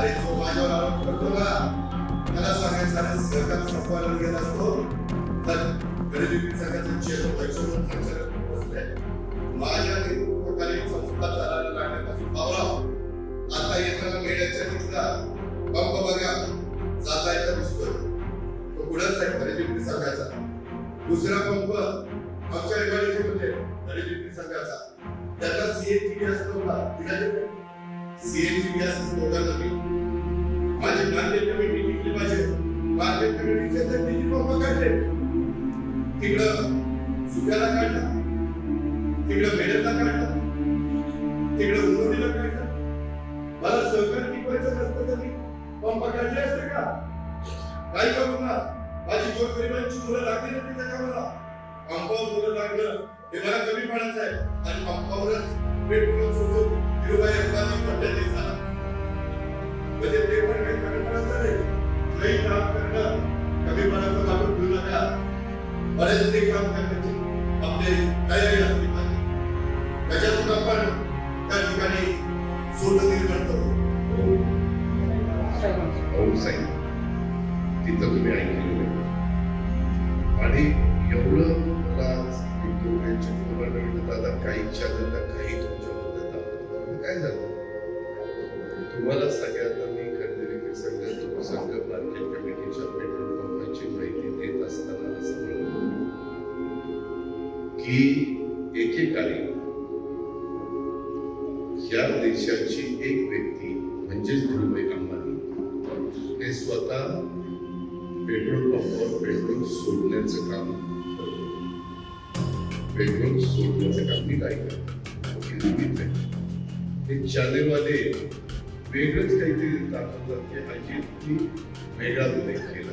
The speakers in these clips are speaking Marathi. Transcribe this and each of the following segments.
अरे तो माझ्यावर आरोप करतो का? त्याला सांगायचं अरे सरकार संपादन घेत असतो तर गरिबी संघाचं चेअर पैशावर संचालक बसले. माझ्या नेतृत्वाखाली संस्था चालायला लागण्यापासून पावला आता येताना मेड्याच्या तिथला पंप बघा. जाता येता दिसतोय. तो पुढंच आहे गरिबी संघाचा दुसरा पंप आमच्या रेवाडीचे होते गरिबी संघाचा त्याचा सीएनजी असतो का? सीएनजी गॅस दोघांना मी माझे मार्केट कमिटी टिकली पाहिजे. मार्केट कमिटीचे तर किती पंप काढले. तिकडं सुक्याला काढला. तिकडं मेडलला काढला. तिकडं उंदोडीला काढला. मला सहकार टिकवायचं नसतं तर मी पंप काढले असते का? काही करू ना माझी गोरगरिबांची मुलं लागली ना त्या कामाला पंपावर मुलं लागलं. हे मला कमी पडायचं आहे. आणि पंपावरच पेट पेट्रोल सोडून हिरोबाई बरेच ते काम करण्याची आपली तयारी असली पाहिजे त्याच्यातून आपण त्या ठिकाणी सोनं निर्माण करू. हो. हो, भाऊ तिथं तुम्ही ऐकलेलं आणि एवढं मला विक्टोरियाच्या मुलांना दादा काही इच्छा एकेकाळी या देशाची एक व्यक्ती म्हणजेच धीरुभाई अंबानी, हे स्वतः पेट्रोल पंपावर पेट्रोल सोडण्याचं काम पेट्रोल सोडण्याचं काम मी काय करतो? हे चॅनेलवाले वेगळंच काहीतरी दाखवतात की अजितनी वेगळा उल्लेख केला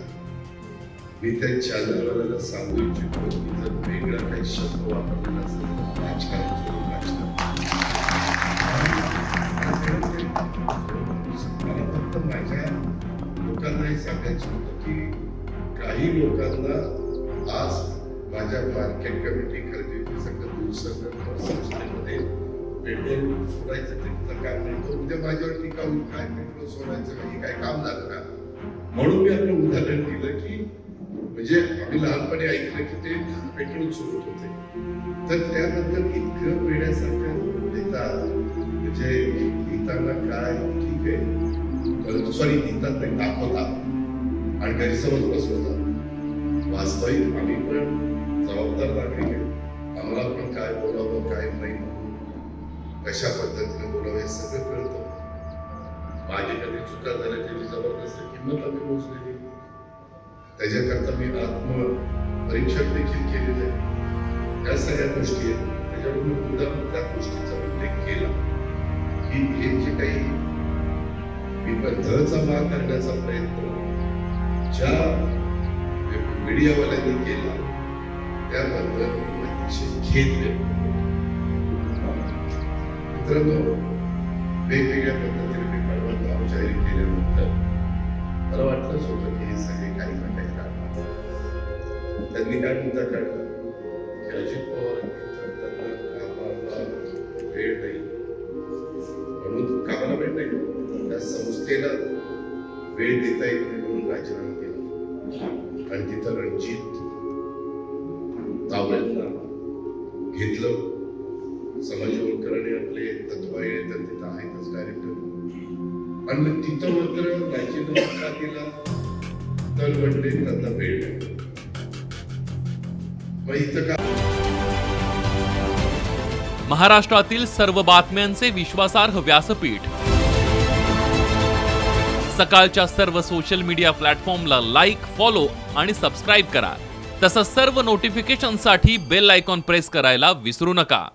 मी त्या चॅनलवाल्याला सांगू इच्छितो. की जर वेगळा काही शब्द वापरलेला असेल तर राजकारण सोडून राजकारण मला फक्त माझ्या लोकांना हे सांगायचं होतं की काही लोकांना आज माझ्या मार्केट कमिटी खरेदी सगळं दूध संस्थेमध्ये पेट्रोल सोडायचं तिथं काम नाही. तर उद्या माझ्यावर टीका होईल काय पेट्रोल सोडायचं म्हणजे काही काय काम झालं का म्हणून मी आपलं उदाहरण दिलं की म्हणजे आम्ही लहानपणी ऐकलं की ते पेट्रोल सोडत होते. तर त्याबद्दल इतकं वेड्यासारखं देतात म्हणजे लिहिताना काय ठीक आहे. सॉरी लिहितात नाही दाखवतात आणि गैरसमज बसवतात. वास्तविक आम्ही पण जबाबदार नागरिक आहे. आम्हाला पण काय बोलावं काय नाही कशा पद्धतीने बोलावं हे सगळं कळतं. माझी कधी चुका झाल्या त्याची जबरदस्त किंमत आम्ही मोजलेली. त्याच्याकरता मी आत्मपरीक्षण देखील केलेलं आहे. या सगळ्या गोष्टी आहेत. त्याच्यामुळे मुद्दा त्या गोष्टीचा उल्लेख केला. की हे जे काही विपर्थचा माग करण्याचा प्रयत्न ज्या मीडियावाल्यांनी केला त्याबद्दल अतिशय खेद मित्रांनो वेगवेगळ्या पद्धतीने मी कळवण नाव जाहीर केल्यानंतर मला वाटलंच होतं की हे सगळे काही ना त्यांनी काय मुद्दा काढला की अजित पवार यांनी त्यांना कामाला वेळ नाही. म्हणून कामाला वेळ नाही. त्या संस्थेला वेळ देता येत नाही म्हणून राजीनामा केला. आणि तिथं रणजित तावड्यांना घेतलं. समाजवलकरणे आपले तत्वाळे तर तिथं आहेतच डायरेक्टर आणि मग तिथं मात्र राजीनामा का केला तर म्हणले त्यांना वेळ मग इथं का महाराष्ट्रातील सर्व बातम्यांचे विश्वासार्ह व्यासपीठ. सकाळच्या सर्व सोशल मीडिया प्लॅटफॉर्मला लाईक फॉलो आणि सबस्क्राईब करा. तसंच सर्व नोटिफिकेशनसाठी बेल आयकॉन प्रेस करायला विसरू नका.